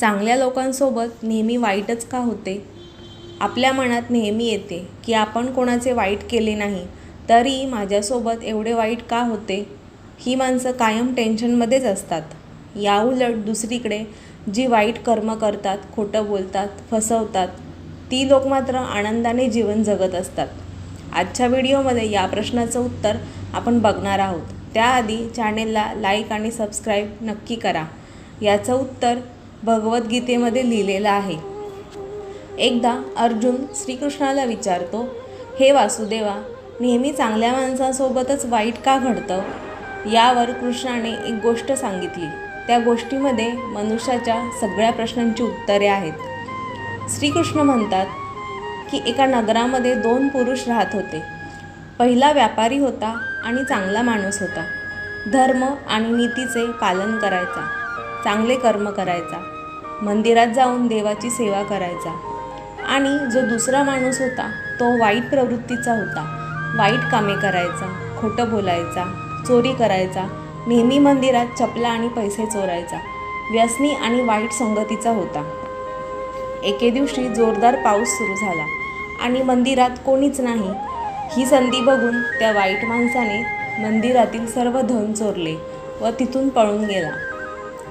चांगल्या लोकांसोबत नेहमी वाईटच का होते? आपल्या मनात नेहमी येते की आपण कोणाचे वाईट केले नाही तरी माझ्यासोबत एवढे वाईट का होते? ही माणसं कायम टेन्शनमध्येच असतात. याउलट दुसरीकडे जी वाईट कर्म करतात खोटं बोलतात फसवतात ती लोक मात्र आनंदाने जीवन जगत असतात. आजच्या व्हिडिओमध्ये या प्रश्नाचं उत्तर आपण बघणार आहोत. त्याआधी चॅनेलला लाईक आणि सबस्क्राईब नक्की करा. याचं उत्तर भगवद्गीतेमध्ये लिहिलेलं आहे. एकदा अर्जुन श्रीकृष्णाला विचारतो हे वासुदेवा नेहमी चांगल्या माणसासोबतच वाईट का घडतं? यावर कृष्णाने एक गोष्ट सांगितली. त्या गोष्टीमध्ये मनुष्याच्या सगळ्या प्रश्नांची उत्तरे आहेत. श्रीकृष्ण म्हणतात की एका नगरामध्ये दोन पुरुष राहत होते. पहिला व्यापारी होता आणि चांगला माणूस होता. धर्म आणि नीतीचे पालन करायचा. चांगले कर्म करायचा. मंदिरात जाऊन देवाची सेवा करायचा. आणि जो दुसरा माणूस होता तो वाईट प्रवृत्तीचा होता. वाईट कामे करायचा खोटं बोलायचा चोरी करायचा नेहमी मंदिरात चपला आणि पैसे चोरायचा व्यसनी आणि वाईट संगतीचा होता. एके दिवशी जोरदार पाऊस सुरू झाला आणि मंदिरात कोणीच नाही. ही संधी बघून त्या वाईट माणसाने मंदिरातील सर्व धन चोरले व तिथून पळून गेला.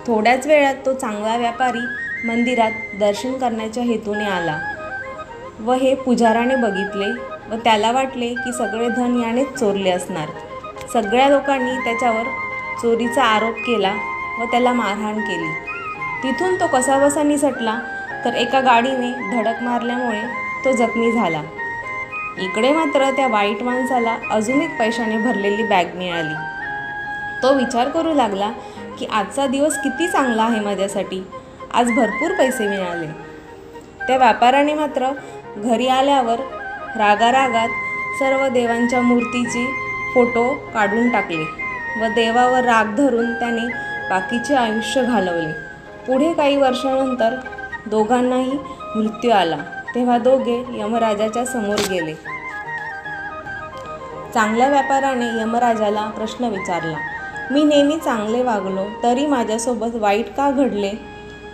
थोड्याच वेळात तो चांगला व्यापारी मंदिरात दर्शन करण्याच्या हेतूने आला व हे पुजाराने बघितले व त्याला वाटले की सगळे धन यानेच चोरले असणार. सगळ्या लोकांनी त्याच्यावर चोरीचा आरोप केला व त्याला मारहाण केली. तिथून तो कसाबसा निसटला तर एका गाडीने धडक मारल्यामुळे तो जखमी झाला. इकडे मात्र त्या वाईट माणसाला अजून एक पैशाने भरलेली बॅग मिळाली. तो विचार करू लागला की आजचा दिवस किती चांगला आहे माझ्यासाठी. आज भरपूर पैसे मिळाले. त्या व्यापाराने मात्र घरी आल्यावर रागारागात सर्व देवांच्या मूर्तीची फोटो काढून टाकले व देवावर राग धरून त्याने बाकीचे आयुष्य घालवले. पुढे काही वर्षानंतर दोघांनाही मृत्यू आला. तेव्हा दोघे यमराजाच्या समोर गेले. चांगल्या व्यापाराने यमराजाला प्रश्न विचारला मी नेहमी चांगले वागलो तरी माझ्यासोबत वाईट का घडले?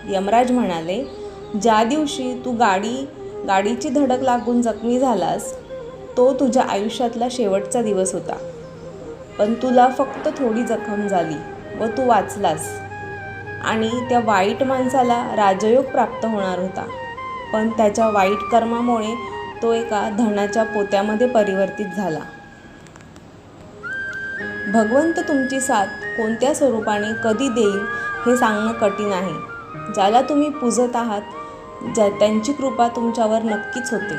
यमराज म्हणाले ज्या दिवशी तू गाडी गाडीची धडक लागून जखमी झालास तो तुझ्या आयुष्यातला शेवटचा दिवस होता. पण तुला फक्त थोडी जखम झाली व तू वाचलास. आणि त्या वाईट माणसाला राजयोग प्राप्त होणार होता. पण त्याच्या वाईट कर्मामुळे तो एका धनाच्या पोत्यामध्ये परिवर्तित झाला. भगवंत तुमची साथ कोणत्या स्वरूपाने कधी देईल हे सांगणं कठीण आहे. ज्याला तुम्ही पूजत आहात ज्या त्यांची कृपा तुमच्यावर नक्कीच होते.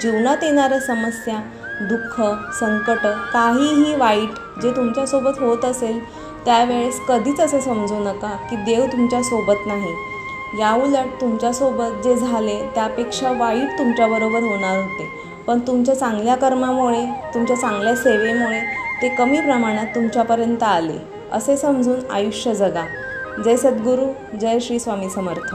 जीवनात येणाऱ्या समस्या दुःख संकट काहीही वाईट जे तुमच्यासोबत होत असेल त्यावेळेस कधीच असं समजू नका की देव तुमच्यासोबत नाही. याउलट तुमच्यासोबत जे झाले त्यापेक्षा वाईट तुमच्याबरोबर होणार होते. पण तुमच्या चांगल्या कर्मामुळे तुमच्या चांगल्या सेवेमुळे ते कमी प्रमाणात तुमच्यापर्यंत आले असे समजून आयुष्य जगा. जय सद्गुरू जय श्री स्वामी समर्थ.